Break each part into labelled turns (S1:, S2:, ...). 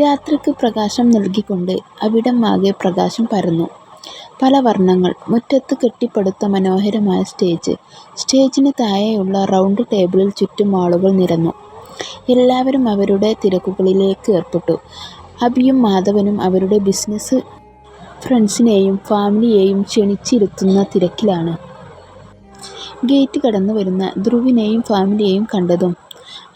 S1: രാത്രിക്ക് പ്രകാശം നൽകിക്കൊണ്ട് അവിടമാകെ പ്രകാശം പരന്നു. പല വർണങ്ങൾ. മുറ്റത്ത് കെട്ടിപ്പടുത്ത മനോഹരമായ സ്റ്റേജ്. സ്റ്റേജിന് താഴെയുള്ള റൗണ്ട് ടേബിളിൽ ചുറ്റും ആളുകൾ നിരന്നു. എല്ലാവരും അവരുടെ തിരക്കുകളിലേക്ക് ഏർപ്പെട്ടു. അഭിയും മാധവനും അവരുടെ ബിസിനസ് ഫ്രണ്ട്സിനെയും ഫാമിലിയെയും ക്ഷണിച്ചിരുത്തുന്ന തിരക്കിലാണ്. ഗേറ്റ് കടന്നു വരുന്ന ധ്രുവിനെയും ഫാമിലിയെയും കണ്ടതും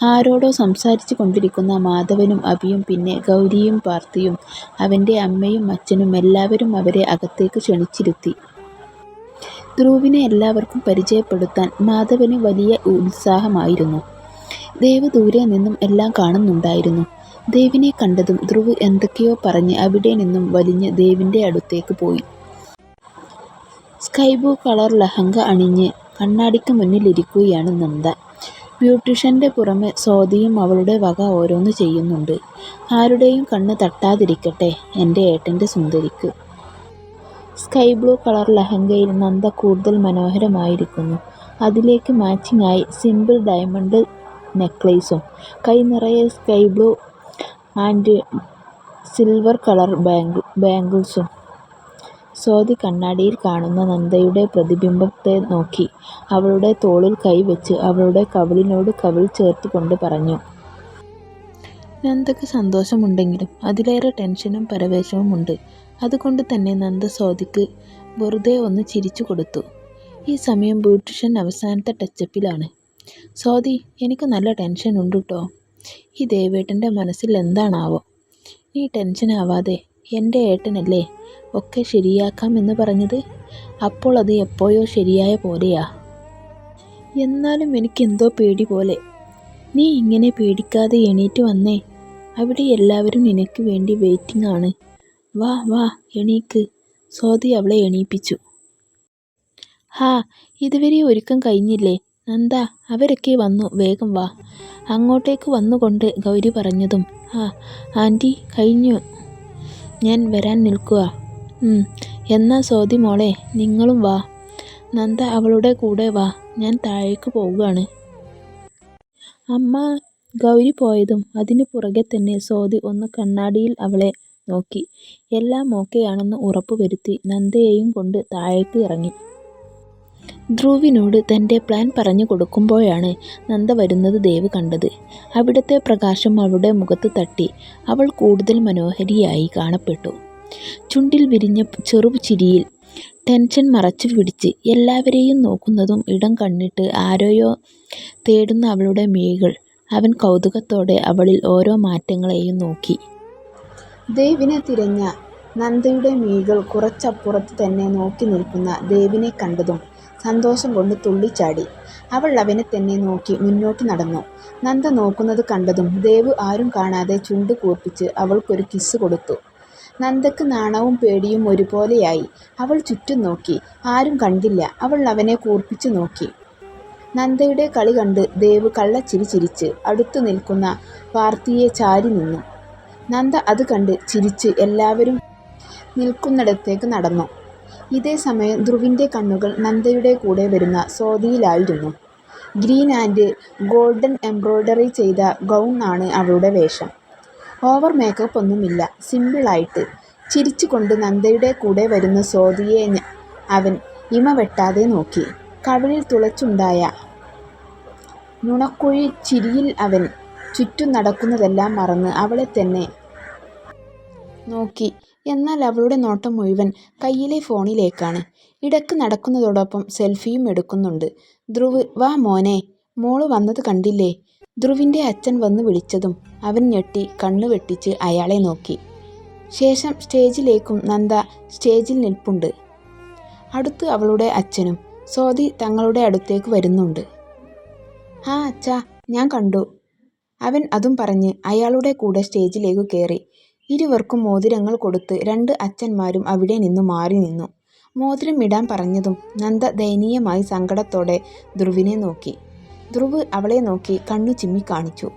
S1: ആരോടോ സംസാരിച്ചു കൊണ്ടിരിക്കുന്ന മാധവനും അഭിയും പിന്നെ ഗൗരിയും പാർത്ഥിയും അവന്റെ അമ്മയും അച്ഛനും എല്ലാവരും അവരെ അകത്തേക്ക് ക്ഷണിച്ചിരുത്തി. ധ്രുവിനെ എല്ലാവർക്കും പരിചയപ്പെടുത്താൻ മാധവന് വലിയ ഉത്സാഹമായിരുന്നു. ദേവ് ദൂരെ നിന്നും എല്ലാം കാണുന്നുണ്ടായിരുന്നു. ദേവിനെ കണ്ടതും ധ്രുവ് എന്തൊക്കെയോ പറഞ്ഞ് അവിടെ നിന്നും വലിഞ്ഞ് ദേവിന്റെ അടുത്തേക്ക് പോയി. സ്കൈ ബ്ലൂ കളർ ലഹങ്ക അണിഞ്ഞ് കണ്ണാടിക്ക് മുന്നിലിരിക്കുകയാണ് നന്ദ. ബ്യൂട്ടീഷ്യന്റെ പുറമെ സ്വാതിയും അവളുടെ വക ഓരോന്ന് ചെയ്യുന്നുണ്ട്. ആരുടെയും കണ്ണ് തട്ടാതിരിക്കട്ടെ എന്റെ ഏട്ടന്റെ സുന്ദരിക്ക്. സ്കൈ ബ്ലൂ കളർ ലഹങ്കയിൽ നന്ദ കൂടുതൽ മനോഹരമായിരിക്കുന്നു. അതിലേക്ക് മാച്ചിങ് ആയി സിമ്പിൾ ഡയമണ്ട് നെക്ലേസും കൈ നിറയെ sky blue and silver colour ബാംഗിൾസും. Swathi കണ്ണാടിയിൽ കാണുന്ന നന്ദയുടെ പ്രതിബിംബത്തെ നോക്കി അവളുടെ തോളിൽ കൈവച്ച് അവളുടെ കവിളിനോട് കവിൾ ചേർത്തുകൊണ്ട് പറഞ്ഞു. നന്ദക്ക് സന്തോഷമുണ്ടെങ്കിലും അതിലേറെ ടെൻഷനും പരവേശവും ഉണ്ട്. അതുകൊണ്ട് തന്നെ നന്ദ സ്വാതിക്ക് വെറുതെ ഒന്ന് ചിരിച്ചു കൊടുത്തു. ഈ സമയം ബ്യൂട്ടീഷ്യൻ അവസാനത്തെ ടച്ചപ്പിലാണ്. സ്വാതി എനിക്ക് നല്ല ടെൻഷൻ ഉണ്ട് കേട്ടോ ഈ ദേവേട്ടന്റെ മനസ്സിൽ എന്താണാവോ. നീ ടെൻഷൻ ആവാതെ എന്റെ ഏട്ടനല്ലേ ഒക്കെ ശരിയാക്കാം എന്ന് പറഞ്ഞത്. അപ്പോൾ അത് എപ്പോഴോ ശരിയായ പോലെയാ. എന്നാലും എനിക്കെന്തോ പേടി പോലെ. നീ ഇങ്ങനെ പേടിക്കാതെ എണീറ്റ് വന്നേ. അവിടെ എല്ലാവരും നിനക്ക് വേണ്ടി വെയിറ്റിംഗ് ആണ്. വാ വാ എണീക്ക്. സ്വാതി അവളെ എണീപ്പിച്ചു. ഹാ ഇതുവരെ ഒരുക്കം കഴിഞ്ഞില്ലേ നന്ദാ അവരൊക്കെ വന്നു വേഗം വാ. അങ്ങോട്ടേക്ക് വന്നുകൊണ്ട് ഗൗരി പറഞ്ഞതും ആ ആന്റി കഴിഞ്ഞു ഞാൻ വരാൻ നിൽക്കുക എന്നാ സ്വാതി മോളെ നിങ്ങളും വാ. നന്ദ അവളുടെ കൂടെ വാ ഞാൻ താഴേക്ക് പോവുകയാണ്. അമ്മ ഗൗരി പോയതും അതിനു പുറകെ തന്നെ സ്വാതി ഒന്ന് കണ്ണാടിയിൽ അവളെ നോക്കി. എല്ലാം ഓക്കെയാണെന്ന് ഉറപ്പുവരുത്തി നന്ദയെയും കൊണ്ട് താഴേക്ക് ഇറങ്ങി. ധ്രുവിനോട് തന്റെ പ്ലാൻ പറഞ്ഞു കൊടുക്കുമ്പോഴാണ് നന്ദ വരുന്നത് ദേവ് കണ്ടത്. അവിടുത്തെ പ്രകാശം അവളുടെ മുഖത്ത് തട്ടി അവൾ കൂടുതൽ മനോഹരിയായി കാണപ്പെട്ടു. ചുണ്ടിൽ വിരിഞ്ഞ ചെറു ചിരിയിൽ ടെൻഷൻ മറച്ചു പിടിച്ച് എല്ലാവരെയും നോക്കുന്നതും ഇടം കണ്ണിട്ട് ആരോയോ തേടുന്ന അവളുടെ മിഴികൾ. അവൻ കൗതുകത്തോടെ അവളിൽ ഓരോ മാറ്റങ്ങളെയും നോക്കി. ദേവിനെ തിരഞ്ഞ നന്ദയുടെ മിഴികൾ കുറച്ചപ്പുറത്ത് തന്നെ നോക്കി നിൽക്കുന്ന ദേവിനെ കണ്ടതും സന്തോഷം കൊണ്ട് തുള്ളിച്ചാടി. അവൾ അവനെ തന്നെ നോക്കി മുന്നോട്ട് നടന്നു. നന്ദ നോക്കുന്നത് കണ്ടതും ദേവ് ആരും കാണാതെ ചുണ്ട് കൂർപ്പിച്ച് അവൾക്കൊരു കിസ് കൊടുത്തു. നന്ദക്ക് നാണവും പേടിയും ഒരുപോലെയായി. അവൾ ചുറ്റും നോക്കി. ആരും കണ്ടില്ല. അവൾ അവനെ കൂർപ്പിച്ച് നോക്കി. നന്ദയുടെ കളി കണ്ട് ദേവ് കള്ളച്ചിരി ചിരിച്ച് അടുത്തു നിൽക്കുന്ന പാർത്തിയെ ചാരി നിന്നു. നന്ദ അത് കണ്ട് ചിരിച്ച് എല്ലാവരും നിൽക്കുന്നിടത്തേക്ക് നടന്നു. ഇതേ സമയം ധ്രുവിന്റെ കണ്ണുകൾ നന്ദയുടെ കൂടെ വരുന്ന സ്വാതിയിലായിരുന്നു. ഗ്രീൻ ആൻഡ് ഗോൾഡൻ എംബ്രോയ്ഡറി ചെയ്ത ഗൗൺ ആണ് അവളുടെ വേഷം. ഓവർ മേക്കപ്പ് ഒന്നുമില്ല സിമ്പിളായിട്ട് ചിരിച്ചു കൊണ്ട് നന്ദയുടെ കൂടെ വരുന്ന സ്വാതിയെ അവൻ ഇമ വെട്ടാതെ നോക്കി. കവിളിൽ തുളച്ചുണ്ടായ നുണക്കുഴി ചിരിയിൽ അവൻ ചുറ്റും നടക്കുന്നതെല്ലാം മറന്ന് അവളെ തന്നെ നോക്കി. എന്നാൽ അവളുടെ നോട്ടം മുഴുവൻ കയ്യിലെ ഫോണിലേക്കാണ്. ഇടയ്ക്ക് നടക്കുന്നതോടൊപ്പം സെൽഫിയും എടുക്കുന്നുണ്ട്. ധ്രുവ് വാ മോനേ മോൾ വന്നത് കണ്ടില്ലേ. ധ്രുവിന്റെ അച്ഛൻ വന്ന് വിളിച്ചതും അവൻ ഞെട്ടി കണ്ണ് വെട്ടിച്ച് അയാളെ നോക്കി. ശേഷം സ്റ്റേജിലേക്കും നന്ദ സ്റ്റേജിൽ നിൽപ്പുണ്ട്. അടുത്ത് അവളുടെ അച്ഛനും. സ്വാതി തങ്ങളുടെ അടുത്തേക്ക് വരുന്നുണ്ട്. ആ അച്ഛാ ഞാൻ കണ്ടു. അവൻ അതും പറഞ്ഞ് അയാളുടെ കൂടെ സ്റ്റേജിലേക്ക് കേറി. ഇരുവർക്കും മോതിരങ്ങൾ കൊടുത്ത് രണ്ട് അച്ഛന്മാരും അവിടെ നിന്നും മാറി നിന്നു. മോതിരം ഇടാൻ പറഞ്ഞതും നന്ദ ദയനീയമായി സങ്കടത്തോടെ ധ്രുവിനെ നോക്കി. ധ്രുവ് അവളെ നോക്കി കണ്ണു ചിമ്മി കാണിച്ചു.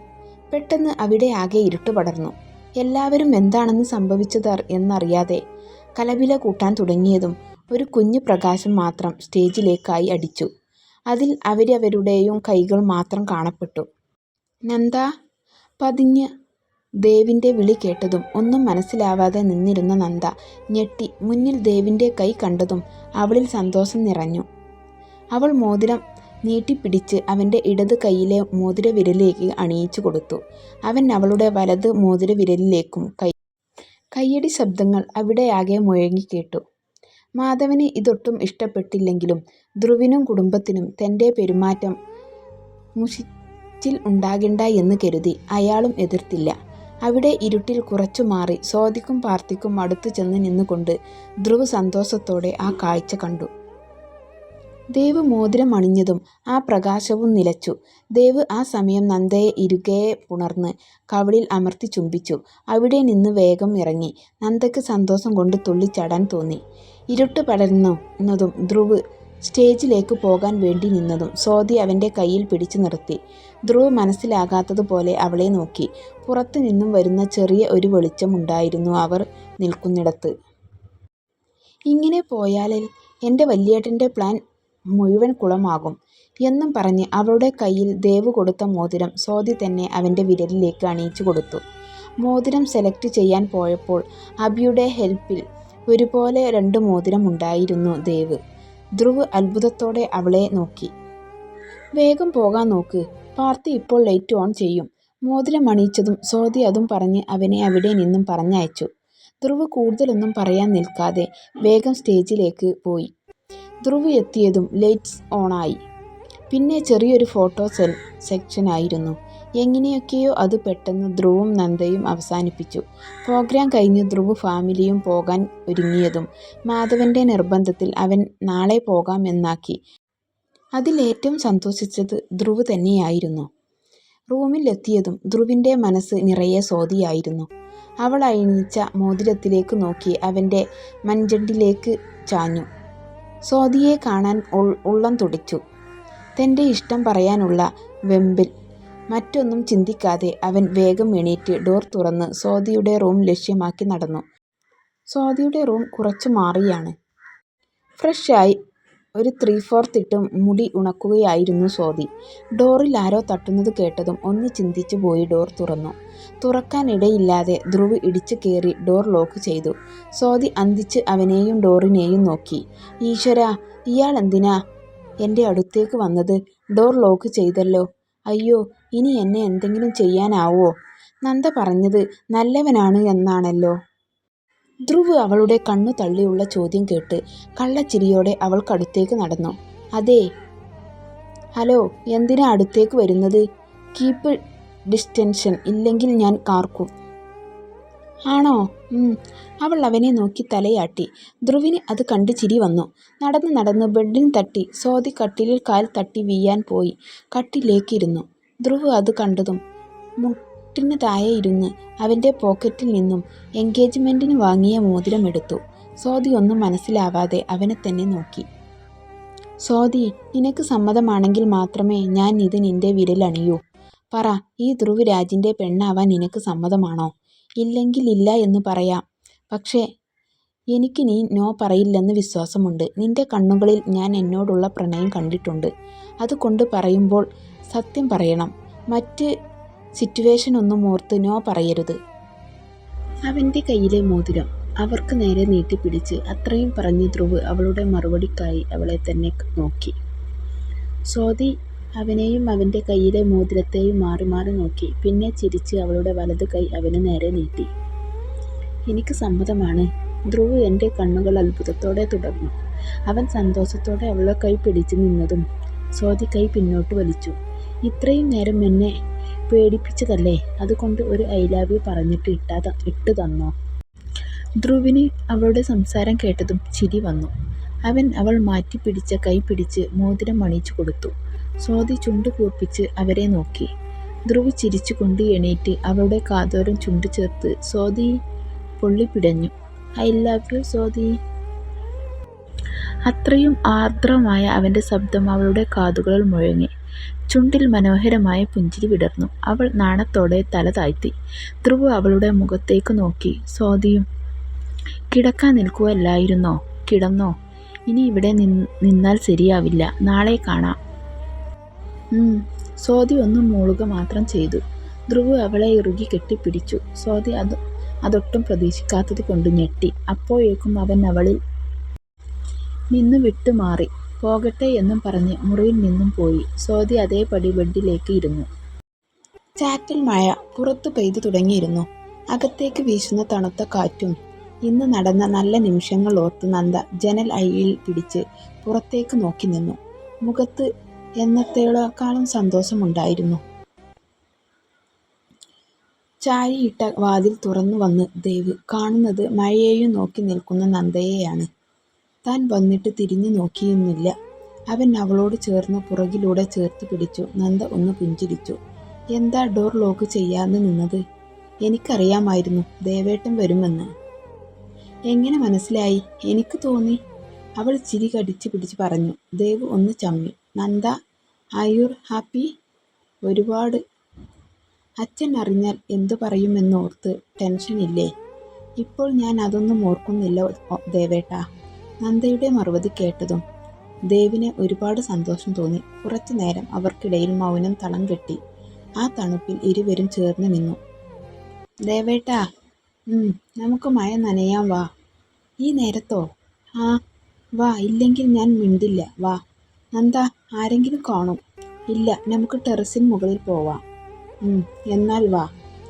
S1: പെട്ടെന്ന് അവിടെ ആകെ ഇരുട്ട് പടർന്നു. എല്ലാവരും എന്താണെന്ന് സംഭവിച്ചത് എന്നറിയാതെ കലവില കൂട്ടാൻ തുടങ്ങിയതും ഒരു കുഞ്ഞു പ്രകാശം മാത്രം സ്റ്റേജിലേക്കായി അടിച്ചു. അതിൽ അവരവരുടെയും കൈകൾ മാത്രം കാണപ്പെട്ടു. നന്ദ പതിഞ്ഞ്
S2: ദേവിന്റെ വിളി കേട്ടതും ഒന്നും മനസ്സിലാവാതെ നിന്നിരുന്ന നന്ദ ഞെട്ടി മുന്നിൽ ദേവിന്റെ കൈ കണ്ടതും അവളിൽ സന്തോഷം നിറഞ്ഞു. അവൾ മോതിരം നീട്ടിപ്പിടിച്ച് അവന്റെ ഇടത് കൈയിലെ മോതിര മോതിരവിരലിലേക്ക് അണിയിച്ചു കൊടുത്തു. അവൻ അവളുടെ വലത് മോതിര വിരലിലേക്കും കൈ കയ്യടി ശബ്ദങ്ങൾ അവിടെയാകെ മുഴങ്ങിക്കേട്ടു മാധവന് ഇതൊട്ടും ഇഷ്ടപ്പെട്ടില്ലെങ്കിലും ധ്രുവിനും കുടുംബത്തിനും തന്റെ പെരുമാറ്റം മുഷിച്ചിൽ ഉണ്ടാകണ്ട എന്ന് കരുതി അയാളും എതിർത്തില്ല. അവിടെ ഇരുട്ടിൽ കുറച്ചു മാറി സ്വാതിക്കും പാർത്തിക്കും അടുത്തു ചെന്ന് നിന്നുകൊണ്ട് ധ്രുവ് സന്തോഷത്തോടെ ആ കാഴ്ച കണ്ടു. ദേവ് മോതിരം അണിഞ്ഞതും ആ പ്രകാശവും നിലച്ചു. ദേവ് ആ സമയം നന്ദയെ ഇരുകെ പുണർന്ന് കവളിൽ അമർത്തി ചുംബിച്ചു. അവിടെ നിന്ന് വേഗം ഇറങ്ങി. നന്ദയ്ക്ക് സന്തോഷം കൊണ്ട് തുള്ളിച്ചാടാൻ തോന്നി. ഇരുട്ട് പടരുന്നതും ധ്രുവ് സ്റ്റേജിലേക്ക് പോകാൻ വേണ്ടി നിന്നതും സ്വാതി അവന്റെ കയ്യിൽ പിടിച്ചു നിർത്തി. ധ്രുവ് മനസ്സിലാകാത്തതുപോലെ അവളെ നോക്കി. പുറത്തു നിന്നും വരുന്ന ചെറിയ ഒരു വെളിച്ചമുണ്ടായിരുന്നു അവർ നിൽക്കുന്നിടത്ത്. ഇങ്ങനെ പോയാലിൽ എന്റെ വല്യേട്ടന്റെ പ്ലാൻ മുഴുവൻ കുളമാകും എന്നും പറഞ്ഞ് അവളുടെ കയ്യിൽ ദേവ് കൊടുത്ത മോതിരം സ്വാതി തന്നെ അവന്റെ വിരലിലേക്ക് അണിയിച്ചു കൊടുത്തു. മോതിരം സെലക്ട് ചെയ്യാൻ പോയപ്പോൾ അബിയുടെ ഹെൽപ്പിൽ ഒരുപോലെ രണ്ട് മോതിരം ഉണ്ടായിരുന്നു ദേവ്. ധ്രുവ് അത്ഭുതത്തോടെ അവളെ നോക്കി. വേഗം പോകാൻ നോക്ക് പാർത്തി ഇപ്പോൾ ലൈറ്റ് ഓൺ ചെയ്യും. മോതിരം അണിയിച്ചതും സ്വാതി അതും പറഞ്ഞ് അവനെ അവിടെ നിന്നും പറഞ്ഞയച്ചു. ധ്രുവ് കൂടുതലൊന്നും പറയാൻ നിൽക്കാതെ വേഗം സ്റ്റേജിലേക്ക് പോയി. ധ്രുവ് എത്തിയതും ലൈറ്റ്സ് ഓണായി. പിന്നെ ചെറിയൊരു ഫോട്ടോ സെൽ സെക്ഷനായിരുന്നു എങ്ങനെയൊക്കെയോ അത് പെട്ടെന്ന് ധ്രുവും നന്ദയും അവസാനിപ്പിച്ചു. പ്രോഗ്രാം കഴിഞ്ഞ് ധ്രുവ് ഫാമിലിയും പോകാൻ ഒരുങ്ങിയതും മാധവന്റെ നിർബന്ധത്തിൽ അവൻ നാളെ പോകാമെന്നാക്കി. അതിലേറ്റവും സന്തോഷിച്ചത് ധ്രുവ് തന്നെയായിരുന്നു. റൂമിലെത്തിയതും ധ്രുവിന്റെ മനസ്സ് നിറയെ സ്വാതിയായിരുന്നു അവൾ അയണിച്ച മോതിരത്തിലേക്ക് നോക്കി അവന്റെ മഞ്ചണ്ടിലേക്ക് ചാഞ്ഞു. സ്വാതിയെ കാണാൻ ഉള്ളം തുടിച്ചു. തന്റെ ഇഷ്ടം പറയാനുള്ള വെമ്പിൽ മറ്റൊന്നും ചിന്തിക്കാതെ അവൻ വേഗം എണീറ്റ് ഡോർ തുറന്ന് സ്വാതിയുടെ റൂം ലക്ഷ്യമാക്കി നടന്നു. സ്വാതിയുടെ റൂം കുറച്ചു മാറിയാണ്. ഫ്രഷായി ഒരു ത്രീ ഫോർത്ത് ഇട്ട് മുടി ഉണക്കുകയായിരുന്നു സ്വാതി. ഡോറിൽ ആരോ തട്ടുന്നത് കേട്ടതും ഒന്ന് ചിന്തിച്ചു പോയി ഡോർ തുറന്നു. തുറക്കാനിടയില്ലാതെ ധ്രുവ് ഇടിച്ചു കയറി ഡോർ ലോക്ക് ചെയ്തു. സ്വാതി അന്തിച്ച് അവനെയും ഡോറിനെയും നോക്കി. ഈശ്വര ഇയാൾ എന്തിനാ? എന്റെ അടുത്തേക്ക് വന്നത് ഡോർ ലോക്ക് ചെയ്തല്ലോ. അയ്യോ ഇനി എന്നെ എന്തെങ്കിലും ചെയ്യാനാവോ? നന്ദ പറഞ്ഞത് നല്ലവനാണ് എന്നാണല്ലോ. ധ്രുവ് അവളുടെ കണ്ണു തള്ളിയുള്ള ചോദ്യം കേട്ട് കള്ളച്ചിരിയോടെ അവൾക്കടുത്തേക്ക് നടന്നു. അതെ. ഹലോ എന്തിനാ അടുത്തേക്ക് വരുന്നത്? കീപ്പ് ഡിസ്റ്റൻഷൻ ഇല്ലെങ്കിൽ ഞാൻ കാർക്കും. ആണോ? അവൾ അവനെ നോക്കി തലയാട്ടി. ധ്രുവിന് അത് കണ്ട് ചിരി വന്നു. നടന്ന് നടന്ന് ബെഡിന് തട്ടി സ്വാതി കട്ടിലിൽ കാൽ തട്ടി വീയാൻ പോയി. കട്ടിലേക്കിരുന്നു ധ്രുവ് അത് കണ്ടതും മുട്ടിന് താഴെ ഇരുന്ന് അവന്റെ പോക്കറ്റിൽ നിന്നും എൻഗേജ്മെന്റിന് വാങ്ങിയ മോതിരം എടുത്തു. സ്വാതി ഒന്നും മനസ്സിലാവാതെ അവനെ തന്നെ നോക്കി. സ്വാതി നിനക്ക് സമ്മതമാണെങ്കിൽ മാത്രമേ ഞാൻ ഇത് നിന്റെ വിരലണിയൂ പറ ഈ ധ്രുവ് രാജിന്റെ പെണ്ണാവാൻ നിനക്ക് സമ്മതമാണോ? ഇല്ലെങ്കിൽ ഇല്ല എന്ന് പറയാം. പക്ഷേ എനിക്ക് നീ നോ പറയില്ലെന്ന് വിശ്വാസമുണ്ട്. നിന്റെ കണ്ണുകളിൽ ഞാൻ എന്നോടുള്ള പ്രണയം കണ്ടിട്ടുണ്ട്. അതുകൊണ്ട് പറയുമ്പോൾ സത്യം പറയണം. മറ്റ് സിറ്റുവേഷൻ ഒന്നും ഓർത്ത് നോ പറയരുത്. അവന്റെ കയ്യിലെ മോതിരം അവർക്ക് നേരെ നീട്ടിപ്പിടിച്ച് അത്രയും പറഞ്ഞ് ധ്രുവ് അവളുടെ മറുപടിക്കായി അവളെ തന്നെ നോക്കി. സ്വാതി അവനെയും അവന്റെ കയ്യിലെ മോതിരത്തെയും മാറി മാറി നോക്കി. പിന്നെ ചിരിച്ച് അവളുടെ വലത് കൈ അവന് നേരെ നീട്ടി. എനിക്ക് സമ്മതമാണ്. ധ്രുവ് എന്റെ കണ്ണുകൾ അത്ഭുതത്തോടെ തുടർന്നു. അവൻ സന്തോഷത്തോടെ അവളുടെ കൈ പിടിച്ചു നിന്നതും സ്വാതി കൈ പിന്നോട്ട് വലിച്ചു. ഇത്രയും നേരം എന്നെ പേടിപ്പിച്ചതല്ലേ? അതുകൊണ്ട് ഒരു ഐ ലവ് യു പറഞ്ഞിട്ട് ഇട്ടാ ഇട്ട് തന്നോ? ധ്രുവിന് അവളുടെ സംസാരം കേട്ടതും ചിരി വന്നു. അവൻ അവൾ മാറ്റി പിടിച്ച കൈ പിടിച്ച് മോതിരം അണിയിച്ചു കൊടുത്തു. സ്വാതി ചുണ്ടു കൂർപ്പിച്ച് അവരെ നോക്കി. ധ്രുവ് ചിരിച്ചുകൊണ്ട് എണീറ്റ് അവളുടെ കാതോരം ചുണ്ടു ചേർത്ത് സ്വാതി പൊള്ളിപ്പിടഞ്ഞു ഐ ലവ് യു സ്വാതി. അത്രയും ആർദ്രമായ അവന്റെ ശബ്ദം അവളുടെ കാതുകളിൽ മുഴങ്ങി. ചുണ്ടിൽ മനോഹരമായ പുഞ്ചിരി വിടർന്നു. അവൾ നാണത്തോടെ തല താഴ്ത്തി. ധ്രുവ് അവളുടെ മുഖത്തേക്ക് നോക്കി. സ്വാതിയും കിടക്കാൻ നിൽക്കുകയല്ലായിരുന്നോ? കിടന്നോ? ഇനി ഇവിടെ നിന്നാൽ ശരിയാവില്ല. നാളെ കാണാം. സ്വാതി ഒന്ന് മൂളുക മാത്രം ചെയ്തു. ധ്രുവ് അവളെ ഇറുകി കെട്ടിപ്പിടിച്ചു. സ്വാതി അത് അതൊട്ടും പ്രതീക്ഷിക്കാത്തത് കൊണ്ട് ഞെട്ടി. അപ്പോഴേക്കും അവൻ അവളിൽ നിന്ന് വിട്ടുമാറി. പോകട്ടെ എന്നും പറഞ്ഞ് മുറിയിൽ നിന്നും പോയി. സ്വാതി അതേപടി ബെഡിലേക്ക് ഇരുന്നു. ചാറ്റൽ മഴ പുറത്തു പെയ്തു തുടങ്ങിയിരുന്നു. അകത്തേക്ക് വീശുന്ന തണുത്ത കാറ്റും. ഇന്ന് നടന്ന നല്ല നിമിഷങ്ങൾ ഓർത്ത് നന്ദ ജനൽ അഴിയിൽ പിടിച്ച് പുറത്തേക്ക് നോക്കി നിന്നു. മുഖത്ത് എന്നത്തേക്കാളും സന്തോഷമുണ്ടായിരുന്നു. ചാരിയിട്ട വാതിൽ തുറന്നു വന്ന് ദേവ് കാണുന്നത് മഴയെയും നോക്കി നിൽക്കുന്ന നന്ദയെയാണ്. താൻ വന്നിട്ട് തിരിഞ്ഞു നോക്കിയുമില്ല. അവൻ അവളോട് ചേർന്ന് പുറകിലൂടെ ചേർത്ത് പിടിച്ചു. നന്ദ ഒന്ന് പുഞ്ചിരിച്ചു. എന്താ ഡോർ ലോക്ക് ചെയ്യാതെ നിന്നത്? എനിക്കറിയാമായിരുന്നു ദേവേട്ടൻ വരുമെന്ന്. എങ്ങനെ മനസ്സിലായി? എനിക്ക് തോന്നി. അവൾ ചിരി കടിച്ചു പിടിച്ച് പറഞ്ഞു. ദേവ് ഒന്ന് ചമ്മി. Nanda are you happy? ഒരുപാട്. അച്ഛൻ അറിഞ്ഞാൽ എന്തു പറയുമെന്നോർത്ത് ടെൻഷനില്ലേ? ഇപ്പോൾ ഞാൻ അതൊന്നും ഓർക്കുന്നില്ല ദേവേട്ടാ. നന്ദയുടെ മറുപടി കേട്ടതും ദേവിന് ഒരുപാട് സന്തോഷം തോന്നി. കുറച്ചു നേരം അവർക്കിടയിൽ മൗനം തളം കെട്ടി. ആ തണുപ്പിൽ ഇരുവരും ചേർന്ന് നിന്നു. ദേവേട്ടാ നമുക്ക് മഴ നനയാം വാ. ഈ നേരത്തോ? ആ വാ ഇല്ലെങ്കിൽ ഞാൻ മിണ്ടില്ല വാ. നന്ദ ആരെങ്കിലും കാണും. ഇല്ല നമുക്ക് ടെറസിന് മുകളിൽ പോവാം. എന്നാൽ വാ.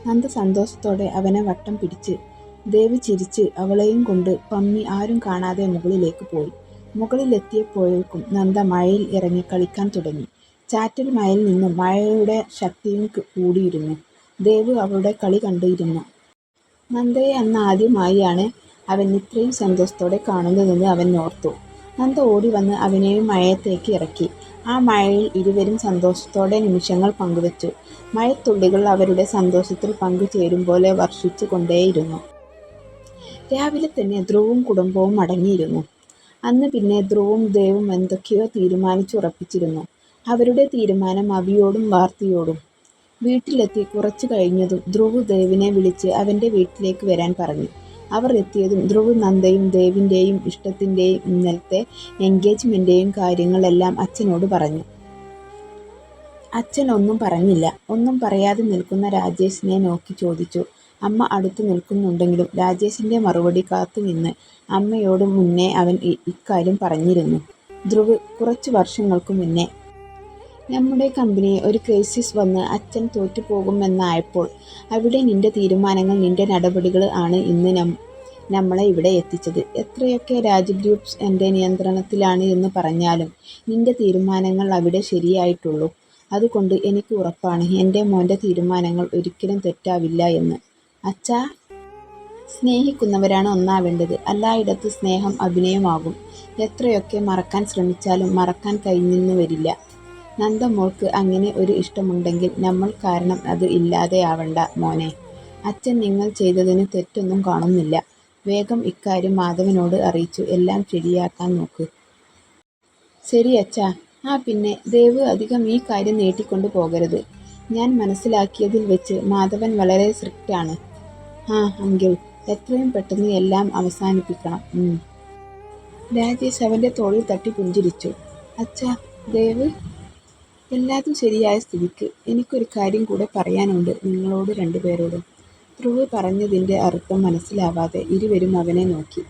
S2: നന്ദ സന്തോഷത്തോടെ അവനെ വട്ടം പിടിച്ച്. ദേവ് ചിരിച്ച് അവളെയും കൊണ്ട് പമ്മി ആരും കാണാതെ മുകളിലേക്ക് പോയി. മുകളിലെത്തിയപ്പോഴേക്കും നന്ദ മഴയിൽ ഇറങ്ങി കളിക്കാൻ തുടങ്ങി. ചാറ്റൽ മഴയിൽ നിന്നും മഴയുടെ ശക്തിയും കൂടിയിരുന്നു. ദേവ് അവളുടെ കളി കണ്ടിരുന്നു. നന്ദയെ അന്ന് ആദ്യമായാണ് അവൻ ഇത്രയും സന്തോഷത്തോടെ കാണുന്നതെന്ന് അവൻ ഓർത്തു. നന്ദ ഓടി വന്ന് അവനെയും മഴയത്തേക്ക് ഇറക്കി. ആ മഴയിൽ ഇരുവരും സന്തോഷത്തോടെ നിമിഷങ്ങൾ പങ്കുവച്ചു. മഴത്തുള്ളികൾ അവരുടെ സന്തോഷത്തിൽ പങ്കുചേരും പോലെ വർഷിച്ചു കൊണ്ടേയിരുന്നു. രാവിലെ തന്നെ ധ്രുവും കുടുംബവും മടങ്ങിയിരുന്നു. അന്ന് പിന്നെ ധ്രുവും ദേവും എന്തൊക്കെയോ തീരുമാനിച്ചുറപ്പിച്ചിരുന്നു. അവരുടെ തീരുമാനം അവിയോടും വാർത്തിയോടും. വീട്ടിലെത്തി കുറച്ചു കഴിഞ്ഞതും ധ്രുവ് ദേവിനെ വിളിച്ച് അവന്റെ വീട്ടിലേക്ക് വരാൻ പറഞ്ഞു. അവർ എത്തിയതും ധ്രുവ് നന്ദയും ദേവിന്റെയും ഇഷ്ടത്തിന്റെയും ഇന്നലത്തെ എൻഗേജ്മെന്റെയും കാര്യങ്ങളെല്ലാം അച്ഛനോട് പറഞ്ഞു. അച്ഛൻ ഒന്നും പറഞ്ഞില്ല. ഒന്നും പറയാതെ നിൽക്കുന്ന രാജേഷിനെ നോക്കി ചോദിച്ചു. അമ്മ അടുത്ത് നിൽക്കുന്നുണ്ടെങ്കിലും രാജേഷിന്റെ മറുപടി കാത്തുനിന്ന് അമ്മയോട് മുന്നേ അവൻ ഇക്കാര്യം പറഞ്ഞിരുന്നു. ധ്രുവ് കുറച്ചു വർഷങ്ങൾക്കു മുന്നേ നമ്മുടെ കമ്പനിയെ ഒരു ക്രൈസിസ് വന്ന് അച്ഛൻ തോറ്റുപോകുമെന്നായപ്പോൾ അവിടെ നിന്റെ തീരുമാനങ്ങൾ നിന്റെ നടപടികൾ ആണ് ഇന്ന് നമ്മളെ ഇവിടെ എത്തിച്ചത്. എത്രയൊക്കെ രാജ് ഗ്രൂപ്പ്സ് എന്റെ നിയന്ത്രണത്തിലാണ് എന്ന് പറഞ്ഞാലും നിന്റെ തീരുമാനങ്ങൾ അവിടെ ശരിയായിട്ടുള്ളൂ. അതുകൊണ്ട് എനിക്ക് ഉറപ്പാണ് എന്റെ മോന്റെ തീരുമാനങ്ങൾ ഒരിക്കലും തെറ്റാവില്ല എന്ന്. അച്ഛാ. സ്നേഹിക്കുന്നവരാണ് ഒന്നാവേണ്ടത്. എല്ലായിടത്തും സ്നേഹം അഭിനയമാകും. എത്രയൊക്കെ മറക്കാൻ ശ്രമിച്ചാലും മറക്കാൻ കഴിഞ്ഞെന്ന് വരില്ല. നന്ദമോൾക്ക് അങ്ങനെ ഒരു ഇഷ്ടമുണ്ടെങ്കിൽ നമ്മൾ കാരണം അത് ഇല്ലാതെയാവണ്ട മോനെ അച്ഛൻ നിങ്ങൾ ചെയ്തതിന് തെറ്റൊന്നും കാണുന്നില്ല. വേഗം ഇക്കാര്യം മാധവനോട് അറിയിച്ചു എല്ലാം ശരിയാക്കാൻ നോക്ക്. ശരി അച്ഛാ. ആ പിന്നെ ദേവ് അധികം ഈ കാര്യം നീട്ടിക്കൊണ്ടു പോകരുത്. ഞാൻ മനസ്സിലാക്കിയതിൽ വെച്ച് മാധവൻ വളരെ സ്ട്രിക്റ്റ് ആണ്. ആ അങ്കിൾ. എത്രയും പെട്ടെന്ന് എല്ലാം അവസാനിപ്പിക്കണം. രാജേഷ് അവന്റെ തോളിൽ തട്ടി പുഞ്ചിരിച്ചു. അച്ഛാ. ദേവ്. എല്ലാതും ശരിയായ സ്ഥിതിക്ക് എനിക്കൊരു കാര്യം കൂടെ പറയാനുണ്ട് നിങ്ങളോട് രണ്ടുപേരോടും. ധ്രുവ് പറഞ്ഞതിന്റെ അർത്ഥം മനസ്സിലാവാതെ ഇരുവരും അവനെ നോക്കി.